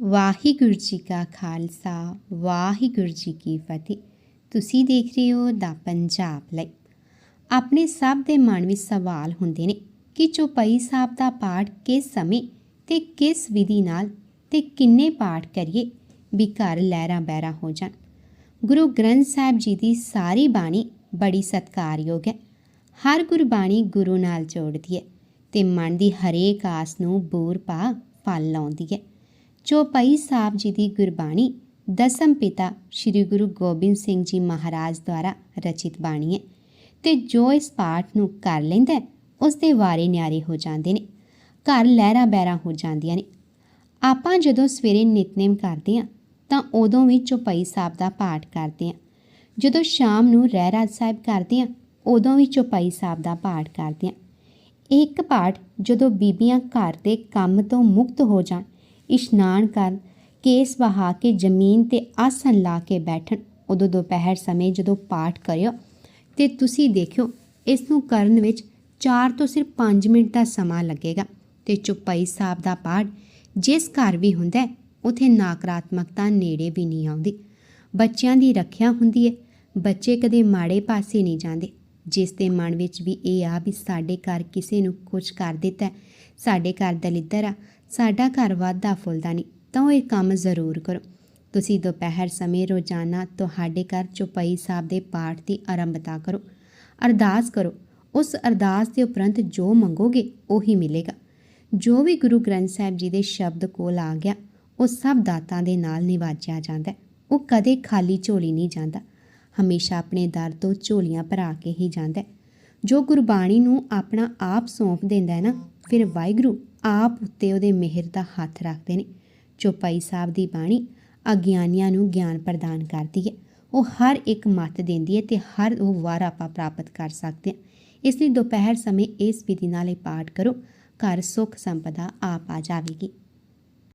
ਵਾਹਿਗੁਰੂ ਜੀ ਕਾ ਖਾਲਸਾ, ਵਾਹਿਗੁਰੂ ਜੀ ਕੀ ਫਤਿਹ। ਤੁਸੀਂ ਦੇਖ ਰਹੇ ਹੋ ਦਾ ਪੰਜਾਬ ਲਈ। ਆਪਣੇ ਸਭ ਦੇ ਮਨ ਵਿੱਚ ਸਵਾਲ ਹੁੰਦੇ ਨੇ ਕਿ ਚੌਪਈ ਸਾਹਿਬ ਦਾ ਪਾਠ ਕਿਸ ਸਮੇਂ ਤੇ ਕਿਸ ਵਿਧੀ ਨਾਲ ਤੇ ਕਿੰਨੇ ਪਾਠ ਕਰੀਏ ਵੀ ਘਰ ਲਹਿਰਾਂ ਬਹਿਰਾਂ ਹੋ ਜਾਣ। ਗੁਰੂ ਗ੍ਰੰਥ ਸਾਹਿਬ ਜੀ ਦੀ ਸਾਰੀ ਬਾਣੀ ਬੜੀ ਸਤਿਕਾਰਯੋਗ ਹੈ। ਹਰ ਗੁਰਬਾਣੀ ਗੁਰੂ ਨਾਲ ਜੋੜਦੀ ਹੈ ਤੇ ਮਨ ਦੀ ਹਰੇਕ ਆਸ ਨੂੰ ਬੂਰ ਪਾ ਫਲ ਲਾਉਂਦੀ ਹੈ। ਚੌਪਈ ਸਾਹਿਬ ਜੀ ਦੀ ਗੁਰਬਾਣੀ ਦਸਮ ਪਿਤਾ ਸ੍ਰੀ ਗੁਰੂ ਗੋਬਿੰਦ ਸਿੰਘ ਜੀ ਮਹਾਰਾਜ ਦੁਆਰਾ ਰਚਿਤ ਬਾਣੀ ਹੈ ਤੇ ਜੋ ਇਸ ਪਾਠ ਨੂੰ ਕਰ ਲੈਂਦਾ ਹੈ, ਉਸ ਦੇ ਵਾਰੇ ਨਿਆਰੇ ਹੋ ਜਾਂਦੇ ਨੇ ਘਰ ਲਹਿਰਾਂ ਬਹਿਰਾਂ ਹੋ ਜਾਂਦੀਆਂ ਨੇ। ਆਪਾਂ ਜਦੋਂ ਸਵੇਰੇ ਨਿਤਨੇਮ ਕਰਦੇ ਹਾਂ ਤਾਂ ਉਦੋਂ ਵੀ ਚੌਪਈ ਸਾਹਿਬ ਦਾ ਪਾਠ ਕਰਦੇ ਹਾਂ। ਜਦੋਂ ਸ਼ਾਮ ਨੂੰ ਰਹਿ ਰਾਜ ਸਾਹਿਬ ਕਰਦੇ ਹਾਂ ਉਦੋਂ ਵੀ ਚੌਪਈ ਸਾਹਿਬ ਦਾ ਪਾਠ ਕਰਦੇ ਹਾਂ। ਇੱਕ ਪਾਠ ਜਦੋਂ ਬੀਬੀਆਂ ਘਰ ਦੇ ਕੰਮ ਤੋਂ ਮੁਕਤ ਹੋ ਜਾਣ ਇਸ਼ਨਾਨ ਕਰਨ ਕੇਸ ਵਹਾ ਕੇ ਜ਼ਮੀਨ ਤੇ ਆਸਨ ਲਾ ਕੇ ਬੈਠਣ। ਉਦੋਂ ਦੁਪਹਿਰ ਸਮੇਂ ਜਦੋਂ ਪਾਠ ਕਰਿਓ ਤੇ ਤੁਸੀਂ ਦੇਖਿਓ ਇਸ ਨੂੰ ਕਰਨ ਵਿੱਚ 4 ਤੋਂ ਸਿਰਫ 5 ਮਿੰਟ ਦਾ ਸਮਾਂ ਲੱਗੇਗਾ। ਤੇ ਚੁਪਈ ਸਾਹਿਬ ਦਾ ਪਾਠ ਜਿਸ ਘਰ ਵੀ ਹੁੰਦਾ ਹੈ, ਉਥੇ ਨਕਾਰਾਤਮਕਤਾ ਨੇੜੇ ਵੀ ਨਹੀਂ ਆਉਂਦੀ। ਬੱਚਿਆਂ ਦੀ ਰੱਖਿਆ ਹੁੰਦੀ ਹੈ। ਬੱਚੇ ਕਦੇ ਮਾੜੇ ਪਾਸੇ ਨਹੀਂ ਜਾਂਦੇ। ਜਿਸ ਦੇ ਮਨ ਵਿੱਚ ਵੀ ਇਹ ਆ ਵੀ ਸਾਡੇ ਘਰ ਕਿਸੇ ਨੂੰ ਕੁਝ ਕਰ ਦਿੱਤਾ ਸਾਡੇ ਘਰ ਦਲਿੱਦਰ ਆ ਸਾਡਾ ਘਰ ਵਾਧਾ ਫੁੱਲਦਾ ਨਹੀਂ, ਤਾਂ ਉਹ ਇਹ ਕੰਮ ਜ਼ਰੂਰ ਕਰੋ। ਤੁਸੀਂ ਦੁਪਹਿਰ ਸਮੇਂ ਰੋਜ਼ਾਨਾ ਤੁਹਾਡੇ ਘਰ ਚੁਪਈ ਸਾਹਿਬ ਦੇ ਪਾਠ ਦੀ ਆਰੰਭਤਾ ਕਰੋ। ਅਰਦਾਸ ਕਰੋ, ਉਸ ਅਰਦਾਸ ਦੇ ਉਪਰੰਤ ਜੋ ਮੰਗੋਗੇ ਉਹੀ ਮਿਲੇਗਾ। ਜੋ ਵੀ ਗੁਰੂ ਗ੍ਰੰਥ ਸਾਹਿਬ ਜੀ ਦੇ ਸ਼ਬਦ ਕੋਲ ਆ ਗਿਆ, ਉਹ ਸਭ ਦਾਤਾਂ ਦੇ ਨਾਲ ਨਿਵਾਜਿਆ ਜਾਂਦਾ ਉਹ ਕਦੇ ਖਾਲੀ ਝੋਲੀ ਨਹੀਂ ਜਾਂਦਾ, ਹਮੇਸ਼ਾ ਆਪਣੇ ਦਰ ਤੋਂ ਝੋਲੀਆਂ ਭਰਾ ਕੇ ਹੀ ਜਾਂਦਾ ਜੋ ਗੁਰਬਾਣੀ ਨੂੰ ਆਪਣਾ ਆਪ ਸੌਂਪ ਦਿੰਦਾ ਹੈ ਨਾ ਫਿਰ ਵਾਹਿਗੁਰੂ ਆਪ ਉੱਤੇ ਉਹਦੇ ਮਿਹਰ ਦਾ ਹੱਥ ਰੱਖਦੇ ਨੇ। ਚੌਪਈ ਸਾਹਿਬ ਦੀ ਬਾਣੀ ਅਗਿਆਨੀਆਂ ਨੂੰ ਗਿਆਨ ਪ੍ਰਦਾਨ ਕਰਦੀ ਹੈ, ਉਹ ਹਰ ਇੱਕ ਮੱਤ ਦਿੰਦੀ ਹੈ ਤੇ ਹਰ ਉਹ ਵਾਰ ਆਪਾਂ ਪ੍ਰਾਪਤ ਕਰ ਸਕਦੇ ਹਾਂ। ਇਸ ਲਈ ਦੁਪਹਿਰ ਸਮੇਂ ਇਸ ਵਿਧੀ ਨਾਲ ਇਹ ਪਾਠ ਕਰੋ, ਘਰ ਸੁੱਖ ਸੰਪਦਾ ਆਪ ਆ ਜਾਵੇਗੀ।